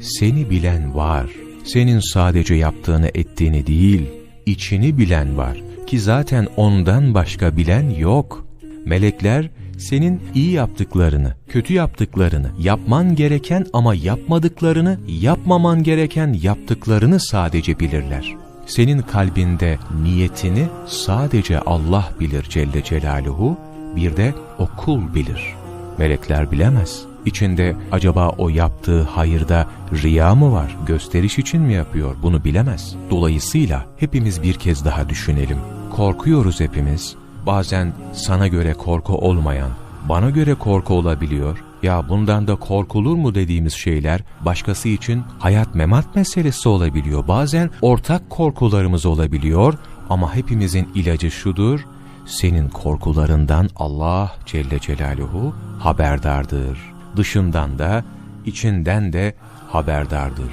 seni bilen var. Senin sadece yaptığını ettiğini değil, içini bilen var ki zaten ondan başka bilen yok. Melekler senin iyi yaptıklarını, kötü yaptıklarını, yapman gereken ama yapmadıklarını, yapmaman gereken yaptıklarını sadece bilirler. Senin kalbinde niyetini sadece Allah bilir Celle Celaluhu, bir de o kul bilir. Melekler bilemez. İçinde acaba o yaptığı hayırda riya mı var, gösteriş için mi yapıyor bunu bilemez. Dolayısıyla hepimiz bir kez daha düşünelim. Korkuyoruz hepimiz. Bazen sana göre korku olmayan, bana göre korku olabiliyor. Ya bundan da korkulur mu dediğimiz şeyler başkası için hayat memat meselesi olabiliyor. Bazen ortak korkularımız olabiliyor ama hepimizin ilacı şudur. Senin korkularından Allah Celle Celaluhu haberdardır. Dışından da içinden de haberdardır.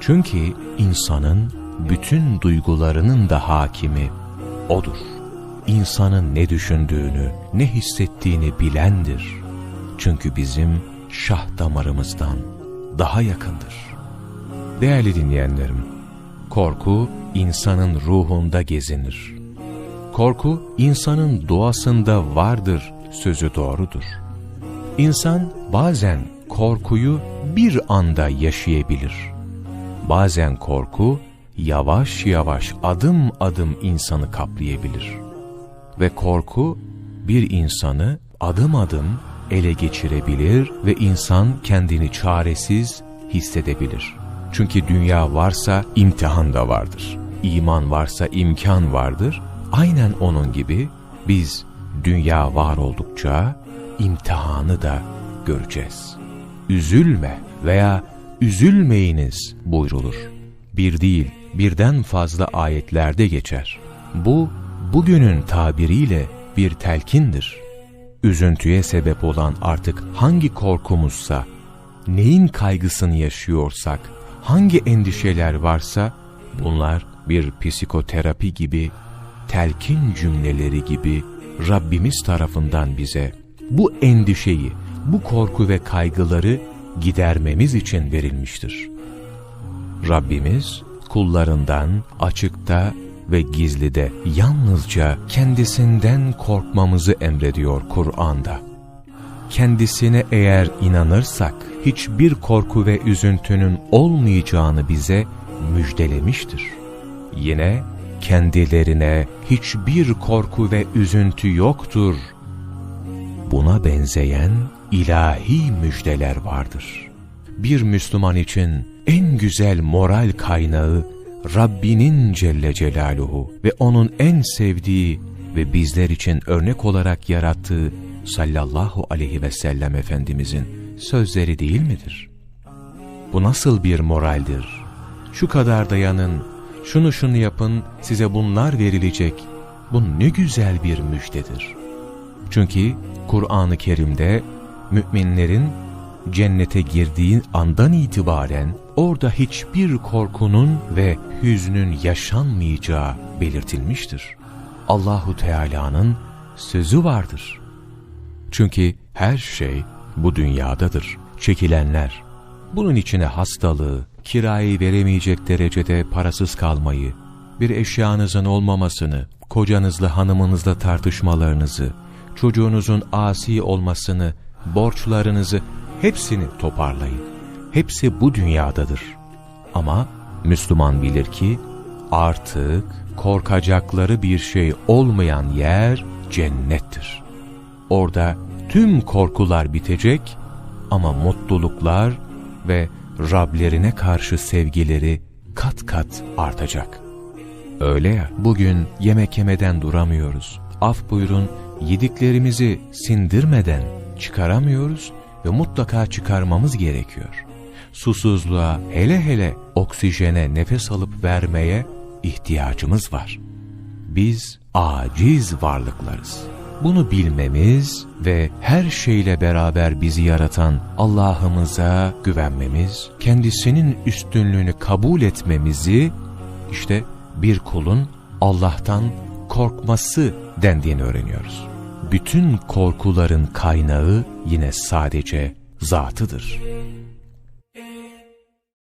Çünkü insanın bütün duygularının da hakimi O'dur. İnsanın ne düşündüğünü, ne hissettiğini bilendir. Çünkü bizim şah damarımızdan daha yakındır. Değerli dinleyenlerim, korku insanın ruhunda gezinir. Korku insanın doğasında vardır sözü doğrudur. İnsan bazen korkuyu bir anda yaşayabilir. Bazen korku yavaş yavaş adım adım insanı kaplayabilir. Ve korku bir insanı adım adım ele geçirebilir ve insan kendini çaresiz hissedebilir. Çünkü dünya varsa imtihan da vardır. İman varsa imkan vardır. Aynen onun gibi biz dünya var oldukça imtihanı da göreceğiz. Üzülme veya üzülmeyiniz buyrulur. Bir değil, birden fazla ayetlerde geçer. Bu, bugünün tabiriyle bir telkindir. Üzüntüye sebep olan artık hangi korkumuzsa, neyin kaygısını yaşıyorsak, hangi endişeler varsa, bunlar bir psikoterapi gibi, telkin cümleleri gibi Rabbimiz tarafından bize bu endişeyi, bu korku ve kaygıları gidermemiz için verilmiştir. Rabbimiz kullarından açıkta ve gizlide yalnızca kendisinden korkmamızı emrediyor Kur'an'da. Kendisine eğer inanırsak hiçbir korku ve üzüntünün olmayacağını bize müjdelemiştir. Yine kendilerine hiçbir korku ve üzüntü yoktur. Buna benzeyen ilahi müjdeler vardır. Bir Müslüman için en güzel moral kaynağı Rabbinin Celle Celaluhu ve O'nun en sevdiği ve bizler için örnek olarak yarattığı sallallahu aleyhi ve sellem Efendimizin sözleri değil midir? Bu nasıl bir moraldir? Şu kadar dayanın, şunu şunu yapın, size bunlar verilecek. Bu ne güzel bir müjdedir. Çünkü Kur'an-ı Kerim'de müminlerin cennete girdiğin andan itibaren orada hiçbir korkunun ve hüznün yaşanmayacağı belirtilmiştir. Allahu Teala'nın sözü vardır. Çünkü her şey bu dünyadadır. Çekilenler, bunun içine hastalığı, kirayı veremeyecek derecede parasız kalmayı, bir eşyanızın olmamasını, kocanızla hanımınızla tartışmalarınızı, çocuğunuzun asi olmasını, borçlarınızı hepsini toparlayın. Hepsi bu dünyadadır. Ama Müslüman bilir ki artık korkacakları bir şey olmayan yer cennettir. Orada tüm korkular bitecek ama mutluluklar ve Rablerine karşı sevgileri kat kat artacak. Öyle ya, bugün yemek yemeden duramıyoruz. Af buyurun, yediklerimizi sindirmeden çıkaramıyoruz ve mutlaka çıkarmamız gerekiyor. Susuzluğa, hele hele oksijene nefes alıp vermeye ihtiyacımız var. Biz aciz varlıklarız. Bunu bilmemiz ve her şeyle beraber bizi yaratan Allah'ımıza güvenmemiz, kendisinin üstünlüğünü kabul etmemizi, işte bir kulun Allah'tan korkması dendiğini öğreniyoruz. Bütün korkuların kaynağı yine sadece zatıdır.